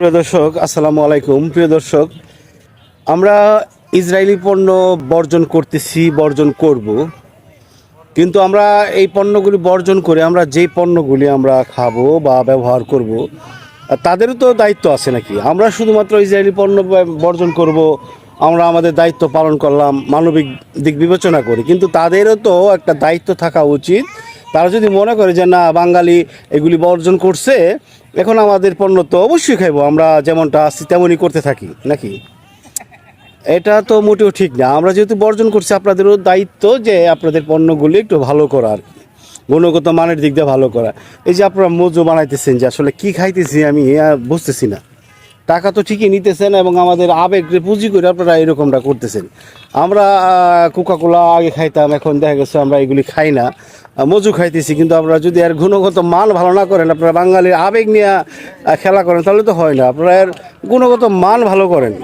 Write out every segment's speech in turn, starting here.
প্রিয় দর্শক, আসসালামু আলাইকুম। প্রিয় দর্শক, আমরা ইসরায়েলি পণ্য বর্জন করতেছি, বর্জন করব। কিন্তু আমরা এই পণ্যগুলি বর্জন করে আমরা যেই পণ্যগুলি আমরা খাব বা ব্যবহার করব, তাদেরও তো দায়িত্ব আছে নাকি? আমরা শুধুমাত্র ইসরায়েলি পণ্য বর্জন করব, আমরা আমাদের দায়িত্ব পালন করলাম, মানবিক দিক বিবেচনা করি। কিন্তু তাদেরও তো একটা দায়িত্ব থাকা উচিত তারা যদি মনে করে যে না, বাঙালি এগুলি বর্জন করছে, এখন আমাদের পণ্য তো অবশ্যই খাইবো, আমরা যেমনটা আছি তেমনই করতে থাকি, নাকি? এটা তো মোটেও ঠিক না। আমরা যেহেতু বর্জন করছি, আপনাদেরও দায়িত্ব যে আপনাদের পণ্যগুলি একটু ভালো করা আর কি। গুণগত মানের দিক দিয়ে ভালো করা। এই যে আপনারা মজু বানাইতেছেন যে আসলে কি খাইতেছি আমি বুঝতেছি না। টাকা তো ঠিকই নিতেছেন এবং আমাদের আবেগকে পুঁজি করে আপনারা এরকমটা করতেছেন। আমরা কোকাকোলা আগে খাইতাম, এখন দেখা গেছে আমরা এগুলি খাই না। মজু খাইতেছি, কিন্তু আপনারা যদি এর গুণগত মান ভালো না করেন, আপনারা বাঙালির আবেগ নিয়ে খেলা করেন, তাহলে তো হয় না। আপনারা এর গুণগত মান ভালো করেন।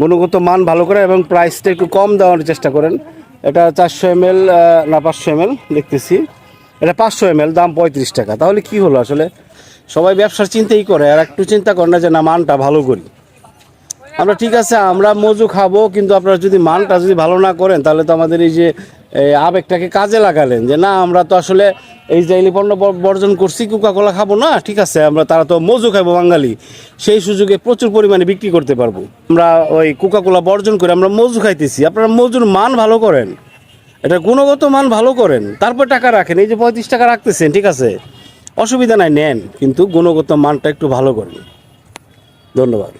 গুণগত মান ভালো করেন এবং প্রাইসটা একটু কম দেওয়ার চেষ্টা করেন। এটা চারশো এম না, পাঁচশো এম দেখতেছি। এটা পাঁচশো এম দাম পঁয়ত্রিশ টাকা। তাহলে কি হলো আসলে? সবাই ব্যবসার চিন্তাই করে, আর একটু চিন্তা করেন না যে, না, মানটা ভালো করি। আমরা ঠিক আছে, আমরা মজু খাব, কিন্তু আপনারা যদি মানটা যদি ভালো না করেন, তাহলে তো আমাদের এই যে আবেগটাকে কাজে লাগালেন। যে, না, আমরা তো আসলে এই যে ইলি পণ্য বর্জন করছি কোকা কোলা খাব না, ঠিক আছে, আমরা তারা তো মজু খাব বাঙালি। সেই সুযোগে প্রচুর পরিমাণে বিক্রি করতে পারব। আমরা ওই কোকা কোলা বর্জন করে আমরা মজু খাইতেছি। আপনারা মজুর মান ভালো করেন। এটা গুণগত মান ভালো করেন। তারপর টাকা রাখেন। এই যে পঁয়ত্রিশ টাকা রাখতেছেন, ঠিক আছে। অসুবিধা নাই নেন কিন্তু গুণগত মানটা একটু ভালো করবেন। ধন্যবাদ।